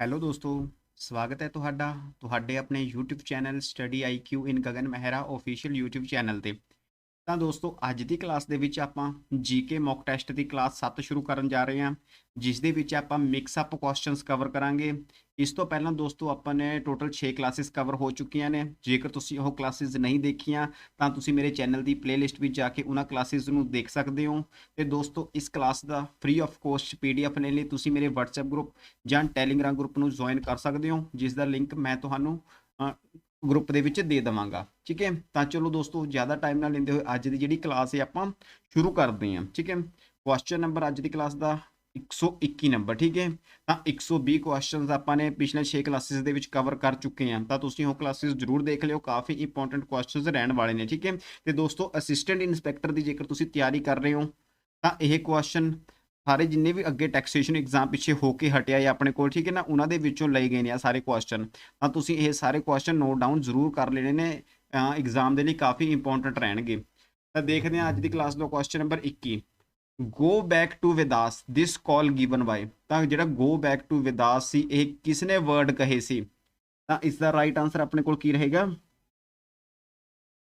Hello ਦੋਸਤੋ, ਸਵਾਗਤ ਹੈ ਤੁਹਾਡਾ, ਤੁਹਾਡੇ ਆਪਣੇ YouTube channel study IQ in Gagan Mehra official YouTube channel ਤੇ। ਤਾਂ ਦੋਸਤੋ, ਅੱਜ ਦੀ ਕਲਾਸ ਦੇ ਵਿੱਚ ਆਪਾਂ GK ਮੌਕ ਟੈਸਟ ਦੀ ਕਲਾਸ 7 ਸ਼ੁਰੂ ਕਰਨ ਜਾ ਰਹੇ ਹਾਂ, ਜਿਸ ਦੇ ਵਿੱਚ ਆਪਾਂ ਮਿਕਸ ਅਪ ਕੁਐਸਚਨਸ ਕਵਰ ਕਰਾਂਗੇ। ਇਸ ਤੋਂ ਪਹਿਲਾਂ ਦੋਸਤੋ, ਆਪਾਂ ਨੇ ਟੋਟਲ 6 ਕਲਾਸਿਸ ਕਵਰ ਹੋ ਚੁੱਕੀਆਂ ਨੇ। ਜੇਕਰ ਤੁਸੀਂ ਉਹ ਕਲਾਸਿਸ ਨਹੀਂ ਦੇਖੀਆਂ, ਤਾਂ ਤੁਸੀਂ ਮੇਰੇ ਚੈਨਲ ਦੀ ਪਲੇਲਿਸਟ ਵਿੱਚ ਜਾ ਕੇ ਉਹਨਾਂ ਕਲਾਸਿਸ ਨੂੰ ਦੇਖ ਸਕਦੇ ਹੋ। ਤੇ ਦੋਸਤੋ, ਇਸ ਕਲਾਸ ਦਾ ਫ੍ਰੀ ਆਫ ਕੋਸਟ ਪੀਡੀਐਫ ਲੈਣ ਲਈ ਤੁਸੀਂ ਮੇਰੇ WhatsApp ਗਰੁੱਪ ਜਾਂ ਟੈਲੀਗ੍ਰਾਮ ਗਰੁੱਪ ਨੂੰ ਜੁਆਇਨ ਕਰ ਸਕਦੇ ਹੋ, ਜਿਸ ਦਾ ਲਿੰਕ ਮੈਂ ਤੁਹਾਨੂੰ ਗਰੁੱਪ ਦੇ ਵਿੱਚ ਦੇ ਦਵਾਂਗਾ, ਠੀਕ ਹੈ? ਤਾਂ ਚਲੋ ਦੋਸਤੋ, ਜ਼ਿਆਦਾ ਟਾਈਮ ਨਾ ਲੈਂਦੇ ਹੋਏ ਅੱਜ ਦੀ ਜਿਹੜੀ ਕਲਾਸ ਹੈ ਆਪਾਂ ਸ਼ੁਰੂ ਕਰਦੇ ਹਾਂ, ਠੀਕ ਹੈ? ਕੁਐਸਚਨ ਨੰਬਰ ਅੱਜ ਦੀ ਕਲਾਸ ਦਾ 121 ਨੰਬਰ ਠੀਕ ਹੈ? ਤਾਂ 120 ਕੁਐਸਚਨਸ ਆਪਾਂ ਨੇ ਪਿਛਲੇ 6 ਕਲਾਸਿਸ ਦੇ ਵਿੱਚ ਕਵਰ ਕਰ ਚੁੱਕੇ ਹਾਂ, ਤਾਂ ਤੁਸੀਂ ਉਹ ਕਲਾਸਿਸ ਜ਼ਰੂਰ ਦੇਖ ਲਿਓ, ਕਾਫੀ ਇੰਪੋਰਟੈਂਟ ਕੁਐਸਚਨਸ ਰਹਿਣ ਵਾਲੇ ਨੇ, ਠੀਕ ਹੈ? ਤੇ ਦੋਸਤੋ ਅਸਿਸਟੈਂਟ ਇਨਸਪੈਕਟਰ ਦੀ ਜੇਕਰ ਤੁਸੀਂ ਤਿਆਰੀ ਕਰ ਰਹੇ ਹੋ, ਤਾਂ ਇਹ ਕੁਐਸਚਨ ਸਾਰੇ ਜਿੰਨੇ ਵੀ ਅੱਗੇ ਟੈਕਸੇਸ਼ਨ ਐਗਜ਼ਾਮ ਪਿੱਛੇ ਹੋ ਕੇ ਹਟਿਆ ਹੈ ਆਪਣੇ ਕੋਲ, ਠੀਕ ਹੈ ਨਾ, ਉਹਨਾਂ ਦੇ ਵਿੱਚੋਂ ਲਏ ਗਏ ਨੇ ਆ ਸਾਰੇ ਕੁਐਸਚਨ ਤਾਂ ਤੁਸੀਂ ਇਹ ਸਾਰੇ ਕੁਐਸਚਨ ਨੋਟ ਡਾਊਨ ਜ਼ਰੂਰ ਕਰ ਲੈਣੇ ਨੇ ਐਗਜ਼ਾਮ ਦੇ ਲਈ ਕਾਫੀ ਇੰਪੋਰਟੈਂਟ ਰਹਿਣਗੇ। ਤਾਂ ਦੇਖਦੇ ਹਾਂ ਅੱਜ ਦੀ class the question number 21 go back to Vedas this call given by ਤਾਂ ਜਿਹੜਾ ਗੋ ਬੈਕ ਟੂ ਵਿਦਾਸ ਸੀ, ਇਹ ਕਿਸਨੇ ਵਰਡ ਕਹੇ ਸੀ? ਤਾਂ ਇਸ ਦਾ ਰਾਈਟ ਆਨਸਰ ਆਪਣੇ ਕੋਲ ਕੀ ਰਹੇਗਾ?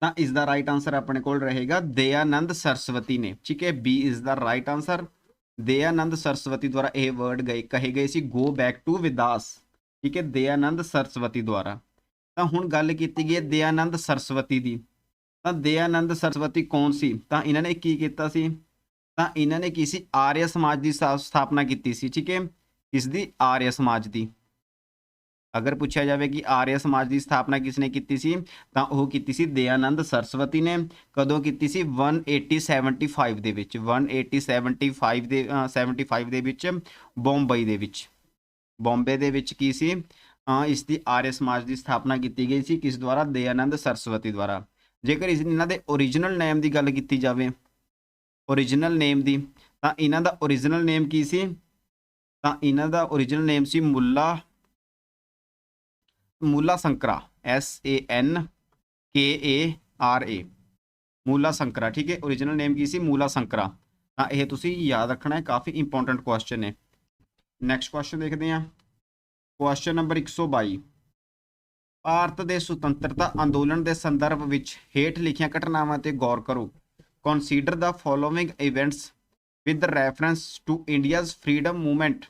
ਤਾਂ ਇਸ ਦਾ ਰਾਈਟ ਆਨਸਰ ਆਪਣੇ ਕੋਲ ਰਹੇਗਾ ਦਇਆਨੰਦ ਸਰਸਵਤੀ ਨੇ, ਠੀਕ ਹੈ ਬੀ ਇਸ ਦਾ ਰਾਈਟ ਆਨਸਰ ਦਇਆਨੰਦ ਸਰਸਵਤੀ ਦੁਆਰਾ ਇਹ ਵਰਡ ਗਏ ਕਹੇ ਗਏ ਸੀ ਗੋ ਬੈਕ ਟੂ ਵਿਦਾਸ ਠੀਕ ਹੈ ਦਇਆਨੰਦ ਸਰਸਵਤੀ ਦੁਆਰਾ ਤਾਂ ਹੁਣ ਗੱਲ ਕੀਤੀ ਗਈ ਹੈ ਦਇਆਨੰਦ ਸਰਸਵਤੀ ਦੀ ਤਾਂ ਦਇਆਨੰਦ ਸਰਸਵਤੀ ਕੌਣ ਸੀ ਤਾਂ ਇਹਨਾਂ ਨੇ ਕੀ ਕੀਤਾ ਸੀ ਤਾਂ ਇਹਨਾਂ ਨੇ ਕੀ ਸੀ ਆਰੀਆ ਸਮਾਜ ਦੀ ਸਥਾਪਨਾ ਕੀਤੀ ਸੀ ਠੀਕ ਹੈ ਕਿਸ ਦੀ ਆਰੀਆ ਸਮਾਜ ਦੀ ਅਗਰ ਪੁੱਛਿਆ ਜਾਵੇ ਕਿ ਆਰੀਆ ਸਮਾਜ ਦੀ ਸਥਾਪਨਾ ਕਿਸਨੇ ਕੀਤੀ ਸੀ, ਤਾਂ ਉਹ ਕੀਤੀ ਸੀ ਦਇਆਨੰਦ ਸਰਸਵਤੀ ਨੇ। ਕਦੋਂ ਕੀਤੀ ਸੀ? 1875 ਦੇ ਵਿੱਚ। 1875 ਦੇ 75 ਦੇ ਵਿੱਚ, ਬੰਬਈ ਦੇ ਵਿੱਚ। ਬੰਬੇ ਦੇ ਵਿੱਚ ਕੀ ਸੀ? ਇਸ ਦੀ ਆਰੀਆ ਸਮਾਜ ਦੀ ਸਥਾਪਨਾ ਕੀਤੀ ਗਈ ਸੀ ਕਿਸ ਦੁਆਰਾ? ਦਇਆਨੰਦ ਸਰਸਵਤੀ ਦੁਆਰਾ। ਜੇਕਰ ਇਸ ਇਹਨਾਂ ਦੇ origignal ਨੇਮ ਦੀ ਗੱਲ ਕੀਤੀ ਜਾਵੇ origignal ਨੇਮ ਦੀ, ਤਾਂ ਇਹਨਾਂ ਦਾ origignal ਨੇਮ ਕੀ ਸੀ? ਤਾਂ ਇਹਨਾਂ ਦਾ origignal name C Mulla ਮੂਲਾ ਸੰਕਰਾ, S A N K A R A, ਮੂਲਾ ਸੰਕਰਾ, ਠੀਕ ਹੈ? Origignal ਨੇਮ ਕੀ ਸੀ? ਮੂਲਾ ਸੰਕਰਾ। ਤਾਂ ਇਹ ਤੁਸੀਂ ਯਾਦ ਰੱਖਣਾ ਹੈ ਕਾਫੀ ਇੰਪੋਰਟੈਂਟ ਕੁਐਸਚਨ ਹੈ ਨੈਕਸਟ ਕੁਐਸਚਨ ਦੇਖਦੇ ਹਾਂ। ਕੁਐਸਚਨ ਨੰਬਰ 122 ਭਾਰਤ ਦੇ ਸੁਤੰਤਰਤਾ ਅੰਦੋਲਨ ਦੇ ਸੰਦਰਭ ਵਿੱਚ ਹੇਠ ਲਿਖੀਆਂ ਘਟਨਾਵਾਂ ਤੇ ਗੌਰ ਕਰੋ। Consider the following events with reference to India's freedom movement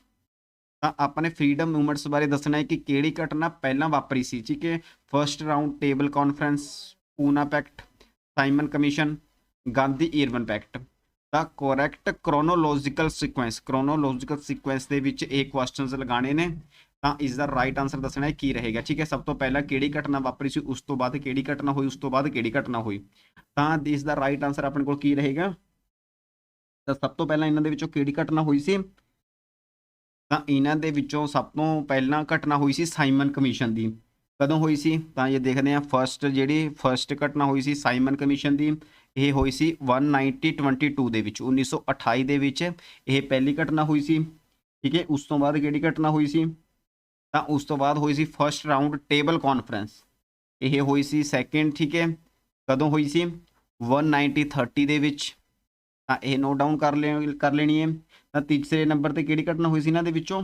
ਤਾਂ ਆਪਾਂ ਨੇ ਫਰੀडम ਮੂਵਮੈਂਟਸ ਬਾਰੇ ਦੱਸਣਾ ਹੈ ਕਿ ਕਿਹੜੀ ਘਟਨਾ ਪਹਿਲਾਂ ਵਾਪਰੀ ਸੀ, ਠੀਕ ਹੈ? First round table conference Poona pact Simon commission Gandhi Irwin pact. ਤਾਂ correct chronological sequence chronological sequence ਦੇ ਵਿੱਚ ਇਹ ਕੁਐਸਚਨਸ ਲਗਾਣੇ ਨੇ। ਤਾਂ ਇਸ ਦਾ ਰਾਈਟ ਆਨਸਰ ਦੱਸਣਾ ਹੈ ਕੀ ਰਹੇਗਾ, ਠੀਕ ਹੈ? ਸਭ ਤੋਂ ਪਹਿਲਾਂ ਕਿਹੜੀ ਘਟਨਾ ਵਾਪਰੀ ਸੀ, ਉਸ ਤੋਂ ਬਾਅਦ ਕਿਹੜੀ ਘਟਨਾ ਹੋਈ, ਉਸ ਤੋਂ ਬਾਅਦ ਕਿਹੜੀ ਘਟਨਾ ਹੋਈ। ਤਾਂ ਇਸ ਦਾ ਰਾਈਟ ਆਨਸਰ ਆਪਣੇ ਕੋਲ ਕੀ ਰਹੇਗਾ? ਤਾਂ ਸਭ ਤੋਂ ਪਹਿਲਾਂ ਇਹਨਾਂ ਦੇ ਵਿੱਚੋਂ ਕਿਹੜੀ ਘਟਨਾ ਹੋਈ ਸੀ? ਤਾਂ ਇਹਨਾਂ ਦੇ ਵਿੱਚੋਂ ਸਭ ਤੋਂ ਪਹਿਲਾਂ ਘਟਨਾ ਹੋਈ ਸੀ ਸਾਈਮਨ ਕਮਿਸ਼ਨ ਦੀ। ਕਦੋਂ ਹੋਈ ਸੀ? ਤਾਂ ਇਹ ਦੇਖਦੇ ਹਾਂ। ਫਰਸਟ ਜਿਹੜੀ ਫਰਸਟ ਘਟਨਾ ਹੋਈ ਸੀ ਸਾਈਮਨ ਕਮਿਸ਼ਨ ਦੀ, ਇਹ ਹੋਈ ਸੀ 1922 ਦੇ ਵਿੱਚ 1928 ਦੇ ਵਿੱਚ ਇਹ ਪਹਿਲੀ ਘਟਨਾ ਹੋਈ ਸੀ। ਠੀਕ ਹੈ? ਉਸ ਤੋਂ ਬਾਅਦ ਕਿਹੜੀ ਘਟਨਾ ਹੋਈ ਸੀ? ਤਾਂ ਉਸ ਤੋਂ ਬਾਅਦ ਹੋਈ ਸੀ ਫਰਸਟ ਰਾਉਂਡ ਟੇਬਲ ਕਾਨਫਰੰਸ ਇਹ ਹੋਈ ਸੀ ਸੈਕਿੰਡ ਠੀਕ ਹੈ? ਕਦੋਂ ਹੋਈ ਸੀ? 1930 ਦੇ ਵਿੱਚ। ਤਾਂ ਇਹ ਨੋਟ ਡਾਊਨ ਕਰ ਲੈ ਕਰ ਲੈਣੀ ਹੈ। ਤਾਂ ਤੀਸਰੇ ਨੰਬਰ ਤੇ ਕਿਹੜੀ ਘਟਨਾ ਹੋਈ ਸੀ ਇਹਨਾਂ ਦੇ ਵਿੱਚੋਂ?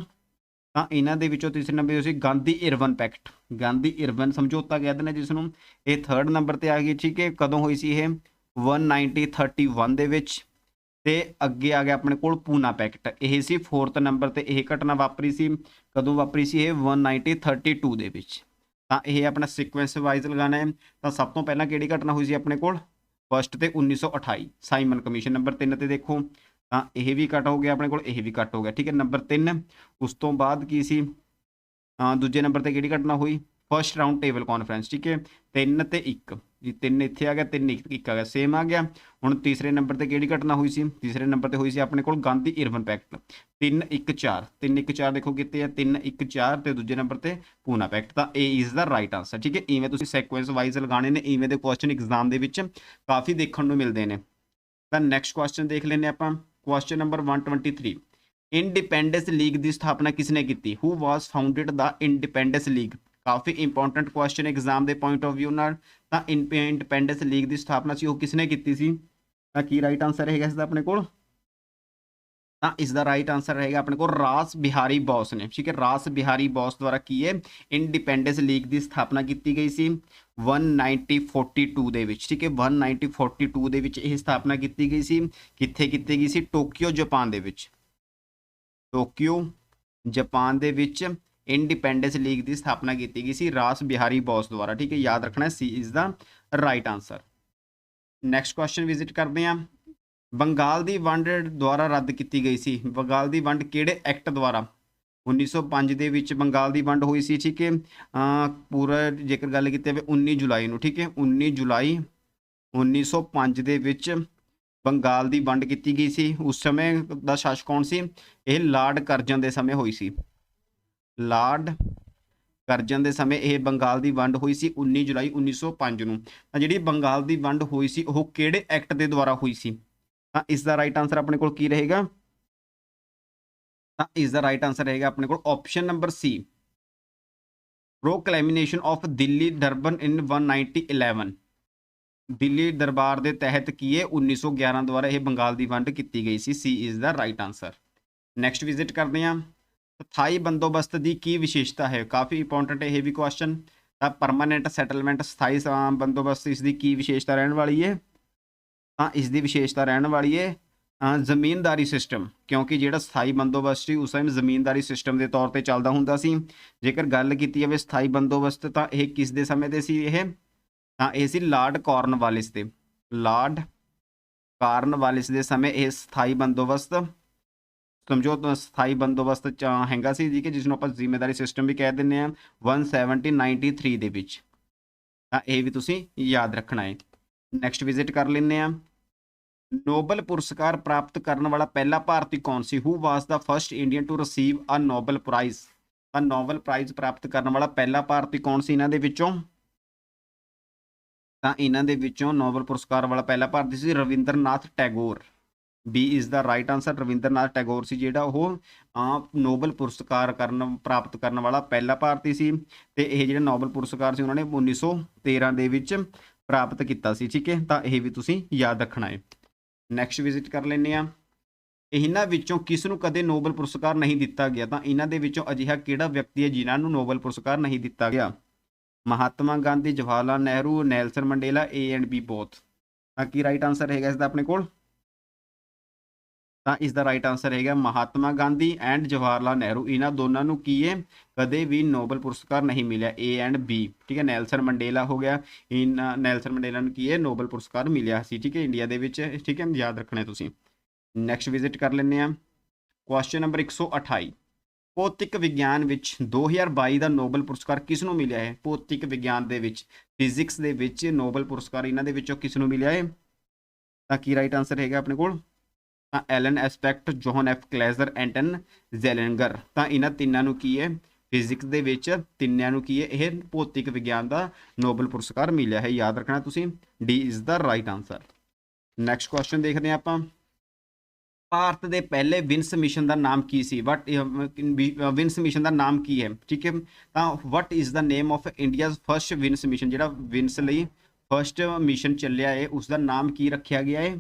ਤਾਂ ਇਹਨਾਂ ਦੇ ਵਿੱਚੋਂ ਤੀਸਰੇ ਨੰਬਰ ਹੋਈ ਸੀ Gandhi Irwin pact. Gandhi Irwin ਸਮਝੌਤਾ ਕਹਿੰਦੇ ਨੇ ਜਿਸ ਨੂੰ ਇਹ ਥਰਡ ਨੰਬਰ ਤੇ ਆ ਗਈ ਠੀਕ ਹੈ। ਕਦੋਂ ਹੋਈ ਸੀ ਇਹ? 1931 ਦੇ ਵਿੱਚ। ਤੇ ਅੱਗੇ ਆ ਗਿਆ ਆਪਣੇ ਕੋਲ ਪੂਨਾ ਪੈਕਟ। ਇਹ ਸੀ 4th ਨੰਬਰ ਤੇ ਇਹ ਘਟਨਾ ਵਾਪਰੀ ਸੀ। ਕਦੋਂ ਵਾਪਰੀ ਸੀ ਇਹ? 1932 ਦੇ ਵਿੱਚ। ਤਾਂ ਇਹ ਆਪਣਾ ਸੀਕੁਐਂਸ ਵਾਈਜ਼ ਲਗਾਣਾ ਹੈ। ਤਾਂ ਸਭ ਤੋਂ ਪਹਿਲਾਂ ਕਿਹੜੀ ਘਟਨਾ ਹੋਈ ਸੀ ਆਪਣੇ ਕੋਲ? ਫਸਟ ਤੇ 1928 ਸਾਈਮਨ ਕਮਿਸ਼ਨ ਨੰਬਰ 3 ਤੇ ਦੇਖੋ। ਤਾਂ ਇਹ ਵੀ ਕੱਟ ਹੋ ਗਿਆ ਆਪਣੇ ਕੋਲ, ਇਹ ਵੀ ਕੱਟ ਹੋ ਗਿਆ। ਠੀਕ ਹੈ, ਨੰਬਰ 3 ਉਸ ਤੋਂ ਬਾਅਦ ਕੀ ਸੀ? ਦੂਜੇ ਨੰਬਰ ਤੇ ਕਿਹੜੀ ਘਟਨਾ ਹੋਈ? ਫਰਸਟ ਰਾਉਂਡ ਟੇਬਲ ਕਾਨਫਰੰਸ ਠੀਕ ਹੈ 3 ਤੇ 1 ਜੀ 3 ਇੱਥੇ ਆ ਗਿਆ 3 1 ਆ ਗਿਆ ਸੇਮ ਆ ਗਿਆ। ਹੁਣ ਤੀਸਰੇ ਨੰਬਰ ਤੇ ਕਿਹੜੀ ਘਟਨਾ ਹੋਈ ਸੀ? ਤੀਸਰੇ ਨੰਬਰ ਤੇ ਹੋਈ ਸੀ ਆਪਣੇ ਕੋਲ ਗਾਂਧੀ ਇਰਵਨ ਪੈਕਟ 3 1 4 3 1 4 ਦੇਖੋ ਕਿਤੇ ਆ 3 1 4 ਤੇ ਦੂਜੇ ਨੰਬਰ ਤੇ ਪੂਨਾ ਪੈਕਟ ਤਾਂ ਇਹ ਇਜ਼ ਦਾ ਰਾਈਟ ਆਨਸਰ ਠੀਕ ਹੈ, ਇਵੇਂ ਤੁਸੀਂ ਸੀਕੁਐਂਸ ਵਾਈਜ਼ ਲਗਾਣੇ ਨੇ, ਇਵੇਂ ਦੇ ਕੁਐਸਚਨ ਐਗਜ਼ਾਮ ਦੇ ਵਿੱਚ ਕਾਫੀ ਦੇਖਣ ਨੂੰ ਮਿਲਦੇ ਨੇ। ਤਾਂ ਨੈਕਸਟ ਕੁਐਸਚਨ ਦੇਖ ਲੈਂਦੇ ਆਪਾਂ। ਕੁਐਸਚਨ ਨੰਬਰ 123 ਇੰਡੀਪੈਂਡੈਂਸ ਲੀਗ ਦੀ ਸਥਾਪਨਾ ਕਿਸ ਨੇ ਕੀਤੀ? Who was founded the independence league coffee important question exam ਦੇ ਪੁਆਇੰਟ ਆਫ View ਨਾਲ। ਤਾਂ ਇੰਡੀਪੈਂਡੈਂਸ ਲੀਗ ਦੀ ਸਥਾਪਨਾ ਸੀ, ਉਹ ਕਿਸ ਨੇ ਕੀਤੀ ਸੀ? ਤਾਂ ਕੀ ਰਾਈਟ ਆਨਸਰ ਹੈਗਾ ਇਸ ਦਾ ਆਪਣੇ ਕੋਲ? ਤਾਂ ਇਸ ਦਾ ਰਾਈਟ ਆਨਸਰ ਰਹੇਗਾ ਆਪਣੇ ਕੋਲ ਰਾਸ ਬਿਹਾਰੀ ਬੋਸ ਨੇ। ਠੀਕ ਹੈ, ਰਾਸ ਬਿਹਾਰੀ ਬੋਸ ਦੁਆਰਾ ਕੀ ਹੈ? ਇੰਡੀਪੈਂਡੈਂਸ ਲੀਗ ਦੀ ਸਥਾਪਨਾ ਕੀਤੀ ਗਈ ਸੀ। 1942 ਦੇ ਵਿੱਚ, ਠੀਕ ਹੈ? 1942 ਦੇ ਵਿੱਚ ਇਹ ਸਥਾਪਨਾ ਕੀਤੀ ਗਈ ਸੀ। ਕਿੱਥੇ ਕੀਤੀ ਗਈ ਸੀ? ਟੋਕੀਓ, ਜਾਪਾਨ ਦੇ ਵਿੱਚ। ਟੋਕੀਓ, ਜਾਪਾਨ ਦੇ ਵਿੱਚ ਇੰਡੀਪੈਂਡੈਂਸ ਲੀਗ ਦੀ ਸਥਾਪਨਾ ਕੀਤੀ ਗਈ ਸੀ ਰਾਸ ਬਿਹਾਰੀ ਬੋਸ ਦੁਆਰਾ, ਠੀਕ ਹੈ? ਯਾਦ ਰੱਖਣਾ ਸੀ ਇਸ ਦਾ right answer next question visit ਕਰਦੇ ਹਾਂ। ਬੰਗਾਲ ਦੀ ਵੰਡ ਦੁਆਰਾ ਰੱਦ ਕੀਤੀ ਗਈ ਸੀ। ਬੰਗਾਲ ਦੀ ਵੰਡ ਕਿਹੜੇ ਐਕਟ ਦੁਆਰਾ? 1905 ਦੇ ਵਿੱਚ ਬੰਗਾਲ ਦੀ ਵੰਡ ਹੋਈ ਸੀ, ਠੀਕ ਹੈ? ਪੂਰਾ ਜੇਕਰ ਗੱਲ ਕੀਤੀ ਜਾਵੇ 19 ਜੁਲਾਈ ਨੂੰ, ਠੀਕ ਹੈ? 19 ਜੁਲਾਈ 1905 ਦੇ ਵਿੱਚ ਬੰਗਾਲ ਦੀ ਵੰਡ ਕੀਤੀ ਗਈ ਸੀ। ਉਸ ਸਮੇਂ ਦਾ ਸ਼ਾਸਕ ਕੌਣ ਸੀ? ਇਹ ਲਾਰਡ ਕਰਜਨ ਦੇ ਸਮੇਂ ਹੋਈ ਸੀ। ਲਾਰਡ ਕਰਜਨ ਦੇ ਸਮੇਂ ਇਹ ਬੰਗਾਲ ਦੀ ਵੰਡ ਹੋਈ ਸੀ 19 ਜੁਲਾਈ 1905 ਨੂੰ। ਤਾਂ ਜਿਹੜੀ ਬੰਗਾਲ ਦੀ ਵੰਡ ਹੋਈ ਸੀ, ਉਹ ਕਿਹੜੇ ਐਕਟ ਦੇ ਦੁਆਰਾ ਹੋਈ ਸੀ? ਤਾਂ ਇਸ ਦਾ ਰਾਈਟ ਆਨਸਰ ਆਪਣੇ ਕੋਲ ਕੀ ਰਹੇਗਾ? ਤਾਂ ਇਸ ਦਾ ਰਾਈਟ ਆਨਸਰ ਰਹੇਗਾ ਆਪਣੇ ਕੋਲ option number C proclamation of Delhi durbar in 1911 Delhi ਦਰਬਾਰ ਦੇ ਤਹਿਤ ਕੀ ਹੈ? 1911 ਦੁਆਰਾ ਇਹ ਬੰਗਾਲ ਦੀ ਵੰਡ ਕੀਤੀ ਗਈ ਸੀ। C is the right answer next visit ਕਰਦੇ ਹਾਂ। ਸਥਾਈ ਬੰਦੋਬਸਤ ਦੀ ਕੀ ਵਿਸ਼ੇਸ਼ਤਾ ਹੈ? ਕਾਫੀ ਇੰਪੋਰਟੈਂਟ ਇਹ ਵੀ ਕੁਐਸਚਨ ਤਾਂ ਪਰਮਾਨੈਂਟ ਸੈਟਲਮੈਂਟ ਸਥਾਈ ਸ- ਬੰਦੋਬਸਤ ਇਸ ਦੀ ਕੀ ਵਿਸ਼ੇਸ਼ਤਾ ਰਹਿਣ ਵਾਲੀ ਹੈ? ਤਾਂ ਇਸ ਦੀ ਵਿਸ਼ੇਸ਼ਤਾ ਰਹਿਣ ਵਾਲੀ ਹੈ ਜ਼ਮੀਨਦਾਰੀ ਸਿਸਟਮ, ਕਿਉਂਕਿ ਜਿਹੜਾ ਸਥਾਈ ਬੰਦੋਬਸਤ ਸੀ, ਉਸ ਟਾਈਮ ਜ਼ਮੀਨਦਾਰੀ ਸਿਸਟਮ ਦੇ ਤੌਰ ਤੇ ਚੱਲਦਾ ਹੁੰਦਾ ਸੀ। ਜੇਕਰ ਗੱਲ ਕੀਤੀ ਜਾਵੇ ਸਥਾਈ ਬੰਦੋਬਸਤ, ਤਾਂ ਇਹ ਕਿਸ ਦੇ ਸਮੇਂ ਤੇ ਸੀ ਇਹ? ਤਾਂ ਇਹ ਸੀ ਲਾਰਡ ਕਾਰਨਵਾਲਿਸ ਦੇ। ਲਾਰਡ ਕਾਰਨਵਾਲਿਸ ਦੇ ਸਮੇਂ ਇਹ ਸਥਾਈ ਬੰਦੋਬਸਤ, ਸਮਝੋ ਸਥਾਈ ਬੰਦੋਬਸਤ ਚ ਹੈਗਾ ਸੀ ਜੀ ਕਿ ਜਿਸ ਨੂੰ ਆਪਾਂ ਜ਼ਿੰਮੇਦਾਰੀ ਸਿਸਟਮ ਵੀ ਕਹਿ ਦਿੰਦੇ ਆ 1793 ਦੇ ਵਿੱਚ। ਤਾਂ ਇਹ ਵੀ ਤੁਸੀਂ ਯਾਦ ਰੱਖਣਾ ਹੈ। ਨੈਕਸਟ ਵਿਜ਼ਿਟ ਕਰ ਲੈਂਦੇ ਆ ਨੋਬਲ ਪੁਰਸਕਾਰ ਪ੍ਰਾਪਤ ਕਰਨ ਵਾਲਾ ਪਹਿਲਾ ਭਾਰਤੀ ਕੌਣ ਸੀ? Who was the first Indian to receive a Nobel prize ਤਾਂ ਨੋਬਲ ਪ੍ਰਾਈਜ਼ ਪ੍ਰਾਪਤ ਕਰਨ ਵਾਲਾ ਪਹਿਲਾ ਭਾਰਤੀ ਕੌਣ ਸੀ ਇਹਨਾਂ ਦੇ ਵਿੱਚੋਂ? ਤਾਂ ਇਹਨਾਂ ਦੇ ਵਿੱਚੋਂ ਨੋਬਲ ਪੁਰਸਕਾਰ ਵਾਲਾ ਪਹਿਲਾ ਭਾਰਤੀ ਸੀ Rabindranath Tagore. B is the right answer Rabindranath Tagore ਸੀ ਜਿਹੜਾ ਉਹ ਨੋਬਲ ਪੁਰਸਕਾਰ ਕਰਨ, ਪ੍ਰਾਪਤ ਕਰਨ ਵਾਲਾ ਪਹਿਲਾ ਭਾਰਤੀ ਸੀ ਤੇ ਇਹ ਜਿਹੜਾ ਨੋਬਲ ਪੁਰਸਕਾਰ ਸੀ ਉਹਨਾਂ ਨੇ 1913 ਦੇ ਵਿੱਚ ਪ੍ਰਾਪਤ ਕੀਤਾ ਸੀ, ਠੀਕ ਹੈ? ਤਾਂ ਇਹ ਵੀ ਤੁਸੀਂ ਯਾਦ ਰੱਖਣਾ ਹੈ। ਨੈਕਸਟ ਵਿਜ਼ਿਟ ਕਰ ਲੈਂਦੇ ਆ ਇਹਨਾਂ ਵਿੱਚੋਂ ਕਿਸ ਨੂੰ ਕਦੇ ਨੋਬਲ ਪੁਰਸਕਾਰ ਨਹੀਂ ਦਿੱਤਾ ਗਿਆ, ਤਾਂ ਇਹਨਾਂ ਦੇ ਵਿੱਚੋਂ ਅਜਿਹਾ ਕਿਹੜਾ ਵਿਅਕਤੀ ਹੈ ਜਿਨ੍ਹਾਂ ਨੂੰ ਨੋਬਲ ਪੁਰਸਕਾਰ ਨਹੀਂ ਦਿੱਤਾ ਗਿਆ? Mahatma Gandhi Jawahar Lal Nehru, Nelson Mandela A and B both ਤਾਂ ਕੀ ਰਾਈਟ ਆਨਸਰ ਹੈਗਾ ਇਸ ਦਾ ਆਪਣੇ ਕੋਲ? ਤਾਂ ਇਸ ਦਾ ਰਾਈਟ ਆਨਸਰ ਹੈਗਾ ਮਹਾਤਮਾ ਗਾਂਧੀ ਐਂਡ ਜਵਾਹਰ ਲਾਲ ਨਹਿਰੂ। ਇਹਨਾਂ ਦੋਨਾਂ ਨੂੰ ਕੀ ਹੈ ਕਦੇ ਵੀ ਨੋਬਲ ਪੁਰਸਕਾਰ ਨਹੀਂ ਮਿਲਿਆ ਏ ਐਂਡ ਬੀ ਠੀਕ ਹੈ, ਨੈਲਸਨ ਮੰਡੇਲਾ ਹੋ ਗਿਆ। ਇਨ ਨੈਲਸਨ ਮੰਡੇਲਾ ਨੂੰ ਕੀ ਹੈ ਨੋਬਲ ਪੁਰਸਕਾਰ ਮਿਲਿਆ ਸੀ। ਠੀਕ ਹੈ, ਇੰਡੀਆ ਦੇ ਵਿੱਚ, ਠੀਕ ਹੈ, ਯਾਦ ਰੱਖਣਾ ਤੁਸੀਂ। ਨੈਕਸਟ ਵਿਜ਼ਿਟ ਕਰ ਲੈਂਦੇ ਆ ਕੁਐਸਚਨ ਨੰਬਰ 128 ਭੌਤਿਕ ਵਿਗਿਆਨ ਵਿੱਚ 2022 ਦਾ ਨੋਬਲ ਪੁਰਸਕਾਰ ਕਿਸ ਨੂੰ ਮਿਲਿਆ ਹੈ? ਭੌਤਿਕ ਵਿਗਿਆਨ ਦੇ ਵਿੱਚ, ਫਿਜ਼ਿਕਸ ਦੇ ਵਿੱਚ ਨੋਬਲ ਪੁਰਸਕਾਰ ਇਹਨਾਂ ਦੇ ਵਿੱਚੋਂ ਕਿਸ ਨੂੰ ਮਿਲਿਆ ਹੈ? ਤਾਂ ਕੀ ਰਾਈਟ ਆਨਸਰ ਹੈਗਾ ਆਪਣੇ ਕੋਲ? ਤਾਂ Alain Aspect John F Clauser Anton Zeilinger ਤਾਂ ਇਹਨਾਂ ਤਿੰਨਾਂ ਨੂੰ ਕੀ ਹੈ? ਫਿਜ਼ਿਕਸ ਦੇ ਵਿੱਚ ਤਿੰਨਿਆਂ ਨੂੰ ਕੀ ਹੈ? ਇਹ ਭੌਤਿਕ ਵਿਗਿਆਨ ਦਾ ਨੋਬਲ ਪੁਰਸਕਾਰ ਮਿਲਿਆ ਹੈ। ਯਾਦ ਰੱਖਣਾ ਤੁਸੀਂ, D is the right answer. Next question ਦੇਖਦੇ ਹਾਂ ਆਪਾਂ। ਭਾਰਤ ਦੇ ਪਹਿਲੇ ਵਿੰਸ ਮਿਸ਼ਨ ਦਾ ਨਾਮ ਕੀ ਸੀ? ਵਟ ਵਿੰਸ ਮਿਸ਼ਨ ਦਾ ਨਾਮ ਕੀ ਹੈ? ਠੀਕ ਹੈ? ਤਾਂ what is the name of India's first Venus mission? ਜਿਹੜਾ ਵਿੰਸ ਲਈ ਫਰਸਟ ਮਿਸ਼ਨ ਚੱਲਿਆ ਹੈ ਉਸ ਦਾ ਨਾਮ ਕੀ ਰੱਖਿਆ ਗਿਆ ਹੈ?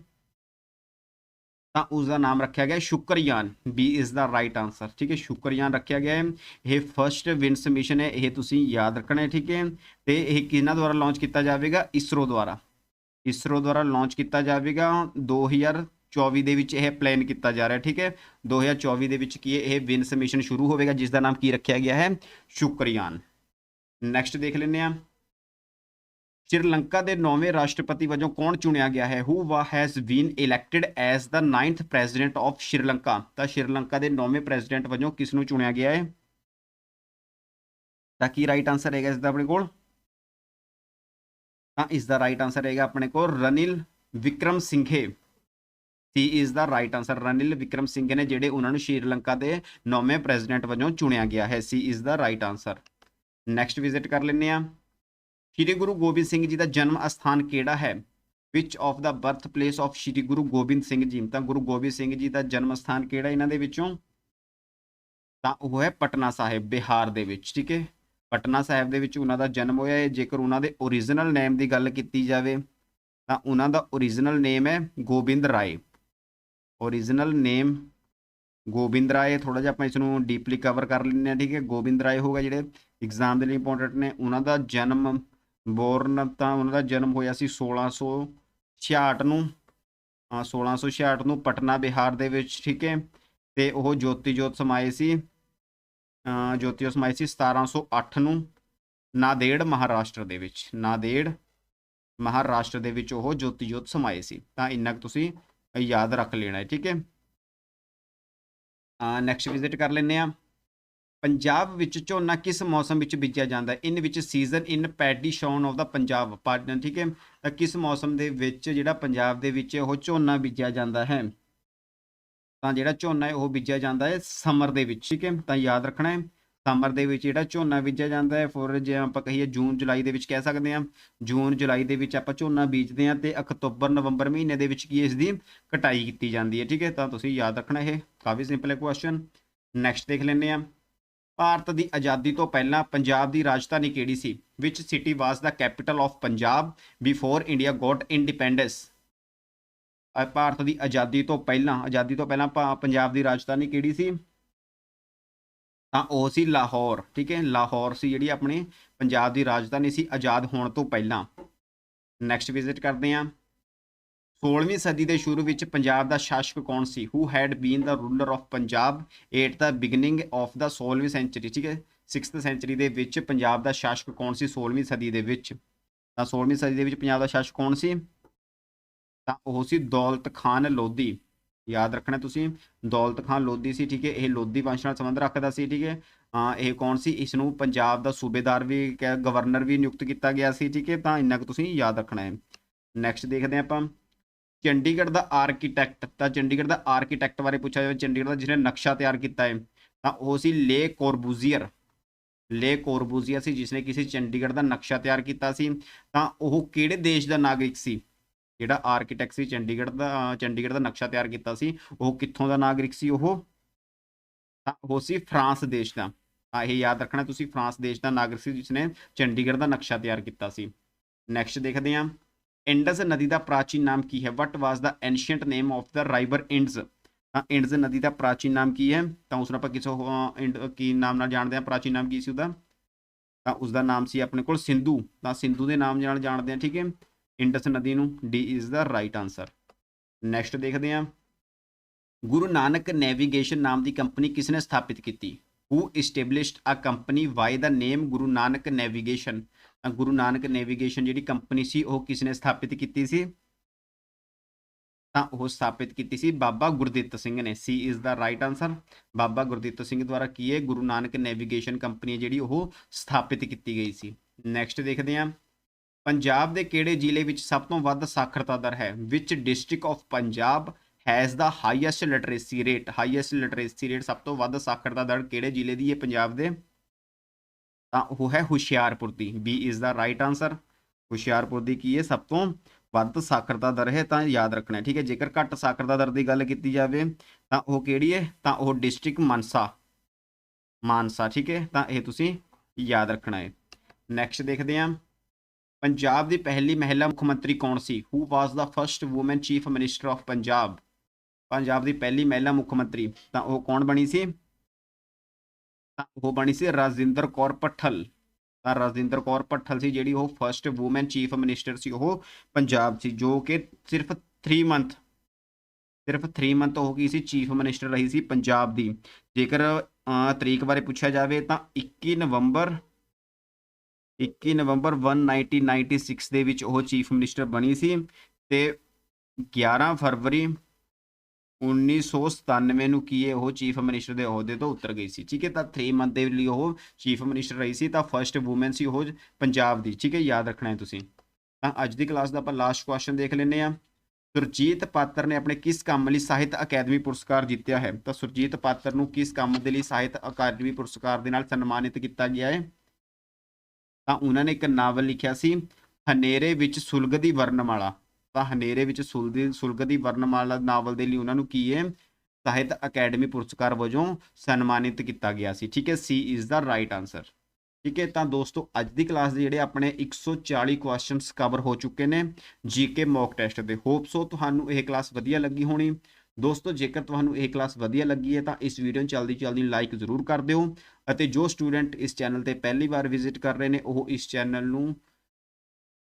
ਤਾਂ ਉਸ ਦਾ ਨਾਮ ਰੱਖਿਆ ਗਿਆ Shukrayaan. B is the right answer ਠੀਕ ਹੈ? ਸ਼ੁਕਰਯਾਨ ਰੱਖਿਆ ਗਿਆ ਹੈ। ਇਹ ਫਰਸਟ ਵਿੰਸ ਮਿਸ਼ਨ ਹੈ, ਇਹ ਤੁਸੀਂ ਯਾਦ ਰੱਖਣਾ ਹੈ, ਠੀਕ ਹੈ? ਤੇ ਇਹ ਕਿਹਨਾਂ ਦੁਆਰਾ ਲਾਂਚ ਕੀਤਾ ਜਾਵੇਗਾ? ਇਸਰੋ ਦੁਆਰਾ। ਇਸਰੋ ਦੁਆਰਾ ਲਾਂਚ ਕੀਤਾ ਜਾਵੇਗਾ 2024 ਦੇ ਵਿੱਚ ਇਹ ਪਲਾਨ ਕੀਤਾ ਜਾ ਰਿਹਾ, ਠੀਕ ਹੈ? 2024 ਦੇ ਵਿੱਚ ਕੀ ਇਹ ਵਿੰਸ ਮਿਸ਼ਨ ਸ਼ੁਰੂ ਹੋਵੇਗਾ ਜਿਸ ਦਾ ਨਾਮ ਕੀ ਰੱਖਿਆ ਗਿਆ ਹੈ? ਸ਼ੁਕਰਯਾਨ। ਨੈਕਸਟ ਦੇਖ ਲੈਂਦੇ ਹਾਂ। ਸ਼੍ਰੀਲੰਕਾ ਦੇ ਨੌਵੇਂ ਰਾਸ਼ਟਰਪਤੀ ਵਜੋਂ ਕੌਣ ਚੁਣਿਆ ਗਿਆ ਹੈ who was has been elected as the 9th president of Sri Lanka ਤਾਂ ਸ਼੍ਰੀਲੰਕਾ ਦੇ ਨੌਵੇਂ ਪ੍ਰੈਜ਼ੀਡੈਂਟ ਵਜੋਂ ਕਿਸ ਨੂੰ ਚੁਣਿਆ ਗਿਆ ਹੈ ਤਾਂ ਕੀ ਰਾਈਟ ਆਨਸਰ ਹੈਗਾ ਇਸ ਦਾ ਆਪਣੇ ਕੋਲ ਤਾਂ ਇਸ ਦਾ ਰਾਈਟ ਆਨਸਰ ਹੈਗਾ ਆਪਣੇ ਕੋਲ Ranil Wickremesinghe C is the right answer Ranil Wickremesinghe ਨੇ ਜਿਹੜੇ ਉਹਨਾਂ ਨੂੰ ਸ਼੍ਰੀਲੰਕਾ ਦੇ ਨੌਵੇਂ ਪ੍ਰੈਜ਼ੀਡੈਂਟ ਵਜੋਂ ਚੁਣਿਆ ਗਿਆ ਹੈ C is the right answer next visit ਕਰ ਲੈਂਦੇ ਆ ਸ਼੍ਰੀ ਗੁਰੂ ਗੋਬਿੰਦ ਸਿੰਘ ਜੀ ਦਾ ਜਨਮ ਅਸਥਾਨ ਕਿਹੜਾ ਹੈ? Which of the birth place of Shri Guru Gobind Singh ji? ਤਾਂ ਗੁਰੂ ਗੋਬਿੰਦ ਸਿੰਘ ਜੀ ਦਾ ਜਨਮ ਸਥਾਨ ਕਿਹੜਾ ਇਹਨਾਂ ਦੇ ਵਿੱਚੋਂ? ਤਾਂ ਉਹ ਹੈ ਪਟਨਾ ਸਾਹਿਬ, ਬਿਹਾਰ ਦੇ ਵਿੱਚ, ਠੀਕ ਹੈ? ਪਟਨਾ ਸਾਹਿਬ ਦੇ ਵਿੱਚ ਉਹਨਾਂ ਦਾ ਜਨਮ ਹੋਇਆ ਹੈ। ਜੇਕਰ ਉਹਨਾਂ ਦੇ origignal ਨੇਮ ਦੀ ਗੱਲ ਕੀਤੀ ਜਾਵੇ, ਤਾਂ ਉਹਨਾਂ ਦਾ origignal ਨੇਮ ਹੈ ਗੋਬਿੰਦ ਰਾਏ। origignal ਨੇਮ ਗੋਬਿੰਦ ਰਾਏ ਥੋੜਾ ਜਿਹਾ ਆਪਾਂ ਇਸ ਨੂੰ ਡੀਪਲੀ ਕਵਰ ਕਰ ਲੈਂਦੇ ਹਾਂ, ਠੀਕ ਹੈ? ਗੋਬਿੰਦ ਰਾਏ ਹੋਗਾ ਜਿਹੜੇ ਐਗਜ਼ਾਮ ਦੇ ਲਈ ਇੰਪੋਰਟੈਂਟ ਨੇ। ਉਹਨਾਂ ਦਾ ਜਨਮ ਬੋਰਨ ਤਾਂ ਉਹਨਾਂ ਦਾ ਜਨਮ ਹੋਇਆ ਸੀ 1666 ਨੂੰ। ਹਾਂ 1666 ਨੂੰ ਪਟਨਾ, ਬਿਹਾਰ ਦੇ ਵਿੱਚ, ਠੀਕ ਹੈ। ਤੇ ਉਹ ਜੋਤੀ ਜੋਤ ਸਮਾਏ ਸੀ। ਜੋਤੀ ਜੋਤ ਸਮਾਏ ਸੀ 1708 ਨੂੰ ਨਾਦੇੜ ਮਹਾਰਾਸ਼ਟਰ ਦੇ ਵਿੱਚ। ਨਾਦੇੜ ਮਹਾਰਾਸ਼ਟਰ ਦੇ ਵਿੱਚ ਉਹ ਜੋਤੀ ਜੋਤ ਸਮਾਏ ਸੀ। ਤਾਂ ਇੰਨਾ ਕੁ ਤੁਸੀਂ ਯਾਦ ਰੱਖ ਲੈਣਾ ਹੈ, ਠੀਕ ਹੈ। ਨੈਕਸਟ ਵਿਜ਼ਿਟ ਕਰ ਲੈਂਦੇ ਆ ਪੰਜਾਬ ਵਿੱਚ ਝੋਨਾ ਕਿਸ ਮੌਸਮ ਵਿੱਚ ਬੀਜਿਆ ਜਾਂਦਾ ਹੈ? In which season in paddy sown of the Punjab partner ਠੀਕ ਹੈ? ਤਾਂ ਕਿਸ ਮੌਸਮ ਦੇ ਵਿੱਚ ਜਿਹੜਾ ਪੰਜਾਬ ਦੇ ਵਿੱਚ ਉਹ ਝੋਨਾ ਬੀਜਿਆ ਜਾਂਦਾ ਹੈ? ਤਾਂ ਜਿਹੜਾ ਝੋਨਾ ਹੈ, ਉਹ ਬੀਜਿਆ ਜਾਂਦਾ ਹੈ ਸਮਰ ਦੇ ਵਿੱਚ, ਠੀਕ ਹੈ? ਤਾਂ ਯਾਦ ਰੱਖਣਾ ਹੈ, ਸਮਰ ਦੇ ਵਿੱਚ ਜਿਹੜਾ ਝੋਨਾ ਬੀਜਿਆ ਜਾਂਦਾ ਹੈ ਫੋਰ ਜੇ ਆਪਾਂ ਕਹੀਏ ਜੂਨ, ਜੁਲਾਈ ਦੇ ਵਿੱਚ ਕਹਿ ਸਕਦੇ ਹਾਂ, ਜੂਨ, ਜੁਲਾਈ ਦੇ ਵਿੱਚ ਆਪਾਂ ਝੋਨਾ ਬੀਜਦੇ ਹਾਂ ਤੇ ਅਕਤੂਬਰ, ਨਵੰਬਰ ਮਹੀਨੇ ਦੇ ਵਿੱਚ ਕੀ ਇਸ ਦੀ ਕਟਾਈ ਕੀਤੀ ਜਾਂਦੀ ਹੈ, ਠੀਕ ਹੈ? ਤਾਂ ਤੁਸੀਂ ਯਾਦ ਰੱਖਣਾ ਇਹ, ਕਾਫੀ ਸਿੰਪਲ ਹੈ ਕੁਐਸਚਨ ਨੈਕਸਟ ਦੇਖ ਲੈਂਦੇ ਹਾਂ। ਭਾਰਤ ਦੀ ਆਜ਼ਾਦੀ ਤੋਂ ਪਹਿਲਾਂ ਪੰਜਾਬ ਦੀ ਰਾਜਧਾਨੀ ਕਿਹੜੀ ਸੀ? Which city was the capital of Punjab before India got independence Bharat ਦੀ ਆਜ਼ਾਦੀ ਤੋਂ ਪਹਿਲਾਂ, ਆਜ਼ਾਦੀ ਤੋਂ ਪਹਿਲਾਂ ਪਾ- ਪੰਜਾਬ ਦੀ ਰਾਜਧਾਨੀ ਕਿਹੜੀ ਸੀ? ਤਾਂ ਉਹ ਸੀ ਲਾਹੌਰ, ਠੀਕ ਹੈ? ਲਾਹੌਰ ਸੀ ਜਿਹੜੀ ਆਪਣੀ ਪੰਜਾਬ ਦੀ ਰਾਜਧਾਨੀ ਸੀ ਆਜ਼ਾਦ ਹੋਣ ਤੋਂ ਪਹਿਲਾਂ। ਨੈਕਸਟ ਵਿਜ਼ਿਟ ਕਰਦੇ ਹਾਂ। 16ਵੀਂ ਸਦੀ ਦੇ ਸ਼ੁਰੂ ਵਿੱਚ ਪੰਜਾਬ ਦਾ ਸ਼ਾਸਕ ਕੌਣ ਸੀ? Who had been the ruler of Punjab at the beginning of the 16ਵੀਂ century ਠੀਕ ਹੈ? 6th ਸੈਂਚਰੀ ਦੇ ਵਿੱਚ ਪੰਜਾਬ ਦਾ ਸ਼ਾਸਕ ਕੌਣ ਸੀ 16ਵੀਂ ਸਦੀ ਦੇ ਵਿੱਚ? ਤਾਂ 16ਵੀਂ ਸਦੀ ਦੇ ਵਿੱਚ ਪੰਜਾਬ ਦਾ ਸ਼ਾਸਕ ਕੌਣ ਸੀ? ਤਾਂ ਉਹ ਸੀ ਦੌਲਤ ਖਾਨ ਲੋਧੀ। ਯਾਦ ਰੱਖਣਾ ਤੁਸੀਂ, ਦੌਲਤ ਖਾਨ ਲੋਧੀ ਸੀ, ਠੀਕ ਹੈ? ਇਹ ਲੋਧੀ ਵੰਸ਼ ਨਾਲ ਸੰਬੰਧ ਰੱਖਦਾ ਸੀ, ਠੀਕ ਹੈ? ਇਹ ਕੌਣ ਸੀ? ਇਸ ਨੂੰ ਪੰਜਾਬ ਦਾ ਸੂਬੇਦਾਰ ਵੀ ਕਹਿ- ਗਵਰਨਰ ਵੀ ਨਿਯੁਕਤ ਕੀਤਾ ਗਿਆ ਸੀ, ਠੀਕ ਹੈ? ਤਾਂ ਇੰਨਾ ਕੁ ਤੁਸੀਂ ਯਾਦ ਰੱਖਣਾ ਹੈ। ਨੈਕਸਟ ਦੇਖਦੇ ਹਾਂ ਆਪਾਂ। ਚੰਡੀਗੜ੍ਹ ਦਾ ਆਰਕੀਟੈਕਟ ਤਾਂ ਚੰਡੀਗੜ੍ਹ ਦਾ ਆਰਕੀਟੈਕਟ ਬਾਰੇ ਪੁੱਛਿਆ ਜਾਵੇ, ਚੰਡੀਗੜ੍ਹ ਦਾ ਜਿਹਨੇ ਨਕਸ਼ਾ ਤਿਆਰ ਕੀਤਾ ਹੈ, ਤਾਂ ਉਹ ਸੀ ਲੇ ਕੋਰਬੂਜ਼ੀਅਰ। ਲੇ ਕੋਰਬੂਜ਼ੀਅਰ ਸੀ, ਜਿਸਨੇ ਕਿਸੇ ਚੰਡੀਗੜ੍ਹ ਦਾ ਨਕਸ਼ਾ ਤਿਆਰ ਕੀਤਾ ਸੀ। ਤਾਂ ਉਹ ਕਿਹੜੇ ਦੇਸ਼ ਦਾ ਨਾਗਰਿਕ ਸੀ? ਜਿਹੜਾ ਆਰਕੀਟੈਕਟ ਸੀ, ਚੰਡੀਗੜ੍ਹ ਦਾ ਚੰਡੀਗੜ੍ਹ ਦਾ ਨਕਸ਼ਾ ਤਿਆਰ ਕੀਤਾ ਸੀ, ਉਹ ਕਿੱਥੋਂ ਦਾ ਨਾਗਰਿਕ ਸੀ ਉਹ? ਤਾਂ ਉਹ ਸੀ ਫਰਾਂਸ ਦੇਸ਼ ਦਾ। ਆ ਇਹ ਯਾਦ ਰੱਖਣਾ, ਤੁਸੀਂ ਫਰਾਂਸ ਦੇਸ਼ ਦਾ ਨਾਗਰਿਕ ਸੀ, ਜਿਸਨੇ ਚੰਡੀਗੜ੍ਹ ਦਾ ਨਕਸ਼ਾ ਤਿਆਰ ਕੀਤਾ ਸੀ। ਨੈਕਸਟ ਦੇਖਦੇ ਹਾਂ। ਇੰਡਸ ਨਦੀ ਦਾ ਪ੍ਰਾਚੀਨ ਨਾਮ ਕੀ ਹੈ? What was the ancient name of the river Indus ਤਾਂ ਇੰਡਸ ਨਦੀ ਦਾ ਪ੍ਰਾਚੀਨ ਨਾਮ ਕੀ ਹੈ? ਤਾਂ ਉਸ ਨੂੰ ਆਪਾਂ ਕਿਸੇ ਇੰਡ ਕੀ ਨਾਮ ਨਾਲ ਜਾਣਦੇ ਹਾਂ ਪ੍ਰਾਚੀਨ ਨਾਮ ਕੀ ਸੀ ਉਹਦਾ? ਤਾਂ ਉਸ ਦਾ ਨਾਮ ਸੀ ਆਪਣੇ ਕੋਲ ਸਿੰਧੂ। ਤਾਂ ਸਿੰਧੂ ਦੇ ਨਾਮ ਨਾਲ ਜਾਣਦੇ ਹਾਂ ਠੀਕ ਹੈ? ਇੰਡਸ ਨਦੀ ਨੂੰ D is the right answer next ਦੇਖਦੇ ਹਾਂ ਗੁਰੂ ਨਾਨਕ ਨੈਵੀਗੇਸ਼ਨ ਨਾਮ ਦੀ ਕੰਪਨੀ ਕਿਸ ਨੇ ਸਥਾਪਿਤ ਕੀਤੀ? Who established a company by the name Guru Nanak navigation? Guru Nanak navigation ਜਿਹੜੀ ਕੰਪਨੀ ਸੀ, ਉਹ ਕਿਸ ਨੇ ਸਥਾਪਿਤ ਕੀਤੀ ਸੀ? ਤਾਂ ਉਹ ਸਥਾਪਿਤ ਕੀਤੀ ਸੀ ਬਾਬਾ ਗੁਰਦਿੱਤ ਸਿੰਘ ਨੇ। C is the right answer Baba Gurdit Singh ਦੁਆਰਾ ਕੀ ਹੈ ਗੁਰੂ ਨਾਨਕ ਨੈਵੀਗੇਸ਼ਨ ਕੰਪਨੀ ਜਿਹੜੀ ਉਹ ਸਥਾਪਿਤ ਕੀਤੀ ਗਈ ਸੀ? ਨੈਕਸਟ ਦੇਖਦੇ ਹਾਂ। ਪੰਜਾਬ ਦੇ ਕਿਹੜੇ ਜ਼ਿਲ੍ਹੇ ਵਿੱਚ ਸਭ ਤੋਂ ਵੱਧ ਸਾਖਰਤਾ ਦਰ ਹੈ? Which district of Punjab has the highest literacy rate highest literacy rate ਸਭ ਤੋਂ ਵੱਧ ਸਾਖਰਤਾ ਦਰ ਕਿਹੜੇ ਜ਼ਿਲ੍ਹੇ ਦੀ ਹੈ? ਪੰਜਾਬ ਦੇ। ਤਾਂ ਉਹ ਹੈ ਹੁਸ਼ਿਆਰਪੁਰ ਦੀ। B is the right answer Hoshiarpur ਦੀ ਕੀ ਹੈ? ਸਭ ਤੋਂ ਵੱਧ ਸਾਖਰਤਾ ਦਰ ਹੈ, ਤਾਂ ਯਾਦ ਰੱਖਣਾ ਠੀਕ ਹੈ, ਜੇਕਰ ਘੱਟ ਸਾਖਰਤਾ ਦਰ ਦੀ ਗੱਲ ਕੀਤੀ ਜਾਵੇ, ਤਾਂ ਉਹ ਕਿਹੜੀ ਹੈ? ਤਾਂ ਉਹ ਡਿਸਟ੍ਰਿਕਟ ਮਾਨਸਾ। ਮਾਨਸਾ, ਠੀਕ ਹੈ, ਤਾਂ ਇਹ ਤੁਸੀਂ ਯਾਦ ਰੱਖਣਾ ਹੈ। ਨੈਕਸਟ ਦੇਖਦੇ ਹਾਂ। ਪੰਜਾਬ ਦੀ ਪਹਿਲੀ ਮਹਿਲਾ ਮੁੱਖ ਮੰਤਰੀ ਕੌਣ ਸੀ? Who was the first woman chief minister of Punjab Punjab ਦੀ ਪਹਿਲੀ ਮਹਿਲਾ ਮੁੱਖ ਮੰਤਰੀ, ਤਾਂ ਉਹ ਕੌਣ ਬਣੀ ਸੀ? ਉਹ ਬਣੀ ਸੀ ਰਾਜਿੰਦਰ ਕੌਰ ਪੱਠਲ ਤਾਂ ਰਾਜਿੰਦਰ ਕੌਰ ਪੱਠਲ ਸੀ ਜਿਹੜੀ ਉਹ ਫਰਸਟ ਔਮਨ ਚੀਫ ਮਿਨਿਸਟਰ ਸੀ, ਉਹ ਪੰਜਾਬ ਸੀ, ਜੋ ਕਿ ਸਿਰਫ 3 ਮੰਥ ਸਿਰਫ 3 ਮੰਥ ਹੋ ਗਈ ਸੀ ਚੀਫ ਮਿਨਿਸਟਰ ਰਹੀ ਸੀ ਪੰਜਾਬ ਦੀ। ਜੇਕਰ ਤਰੀਕ ਬਾਰੇ ਪੁੱਛਿਆ ਜਾਵੇ ਤਾਂ 21 ਨਵੰਬਰ 21 ਨਵੰਬਰ 1996 ਦੇ ਵਿੱਚ ਉਹ ਚੀਫ ਮਿਨਿਸਟਰ ਬਣੀ ਸੀ ਤੇ 11 ਫਰਵਰੀ 1997 ਨੂੰ ਕੀ ਹੈ ਉਹ ਚੀਫ ਮਿਨਿਸਟਰ ਦੇ ਅਹੁਦੇ ਤੋਂ ਉਤਰ ਗਈ ਸੀ? ਠੀਕ ਹੈ, ਤਾਂ 3 ਮੰਥ ਦੇ ਲਈ ਉਹ ਚੀਫ ਮਿਨਿਸਟਰ ਰਹੀ ਸੀ, ਤਾਂ ਫਰਸਟ ਔਮਨ ਸੀ ਉਹ ਪੰਜਾਬ ਦੀ। ਠੀਕ ਹੈ, ਯਾਦ ਰੱਖਣਾ ਹੈ ਤੁਸੀਂ। ਤਾਂ ਅੱਜ ਦੀ ਕਲਾਸ ਦਾ ਆਪਾਂ ਲਾਸਟ ਕੁਐਸਚਨ ਦੇਖ ਲੈਂਦੇ ਹਾਂ। ਸੁਰਜੀਤ ਪਾਤਰ ਨੇ ਆਪਣੇ ਕਿਸ ਕੰਮ ਲਈ ਸਾਹਿਤ ਅਕਾਦਮੀ ਪੁਰਸਕਾਰ ਜਿੱਤਿਆ ਹੈ? ਤਾਂ ਸੁਰਜੀਤ ਪਾਤਰ ਨੂੰ ਕਿਸ ਕੰਮ ਦੇ ਲਈ ਸਾਹਿਤ ਅਕਾਦਮੀ ਪੁਰਸਕਾਰ ਦੇ ਨਾਲ ਸਨਮਾਨਿਤ ਕੀਤਾ ਗਿਆ ਹੈ? ਤਾਂ ਉਹਨਾਂ ਨੇ ਇੱਕ ਨਾਵਲ ਲਿਖਿਆ ਸੀ, ਹਨੇਰੇ ਵਿੱਚ ਸੁਲਗਦੀ ਵਰਨਮਾਲਾ ਤਾਂ ਹਨੇਰੇ ਵਿੱਚ ਸੁਲਦੀ, ਸੁਲਗਦੀ ਵਰਨਮਾਲਾ ਨਾਵਲ ਦੇ ਲਈ ਉਹਨਾਂ ਨੂੰ ਕੀ ਹੈ? ਸਾਹਿਤ ਅਕੈਡਮੀ ਪੁਰਸਕਾਰ ਵਜੋਂ ਸਨਮਾਨਿਤ ਕੀਤਾ ਗਿਆ ਸੀ। ਠੀਕ ਹੈ, C is the right answer ਠੀਕ ਹੈ, ਤਾਂ ਦੋਸਤੋ, ਅੱਜ ਦੀ ਕਲਾਸ ਦੇ ਜਿਹੜੇ ਆਪਣੇ 140 ਕੁਐਸਚਨਸ ਕਵਰ ਹੋ ਚੁੱਕੇ ਨੇ ਜੀਕੇ ਮੌਕ ਟੈਸਟ ਦੇ। ਹੋਪ ਸੋ ਤੁਹਾਨੂੰ ਇਹ ਕਲਾਸ ਵਧੀਆ ਲੱਗੀ ਹੋਣੀ। ਦੋਸਤੋ, ਜੇਕਰ ਤੁਹਾਨੂੰ ਇਹ ਕਲਾਸ ਵਧੀਆ ਲੱਗੀ ਹੈ, ਤਾਂ ਇਸ ਵੀਡੀਓ ਨੂੰ ਜਲਦੀ ਜਲਦੀ ਲਾਈਕ ਜ਼ਰੂਰ ਕਰ ਦਿਓ ਅਤੇ ਜੋ ਸਟੂਡੈਂਟ ਇਸ ਚੈਨਲ ਤੇ ਪਹਿਲੀ ਵਾਰ ਵਿਜ਼ਿਟ ਕਰ ਰਹੇ ਨੇ, ਉਹ ਇਸ ਚੈਨਲ ਨੂੰ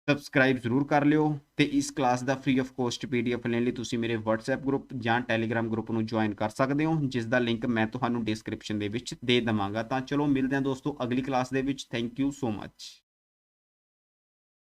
ਸਬਸਕ੍ਰਾਈਬ ਜ਼ਰੂਰ ਕਰ ਲਿਓ ਤੇ ਇਸ ਕਲਾਸ ਦਾ ਫ੍ਰੀ ਆਫ ਕੋਸਟ ਪੀਡੀਐਫ ਲੈਣ ਲਈ ਤੁਸੀਂ ਮੇਰੇ WhatsApp ਗਰੁੱਪ ਜਾਂ Telegram ਗਰੁੱਪ ਨੂੰ ਜੁਆਇਨ ਕਰ ਸਕਦੇ ਹੋ, ਜਿਸ ਦਾ ਲਿੰਕ ਮੈਂ ਤੁਹਾਨੂੰ ਡਿਸਕ੍ਰਿਪਸ਼ਨ ਦੇ ਵਿੱਚ ਦੇ ਦਵਾਂਗਾ। ਤਾਂ ਚਲੋ ਮਿਲਦੇ ਹਾਂ ਦੋਸਤੋ ਅਗਲੀ ਕਲਾਸ ਦੇ ਵਿੱਚ। Thank you so much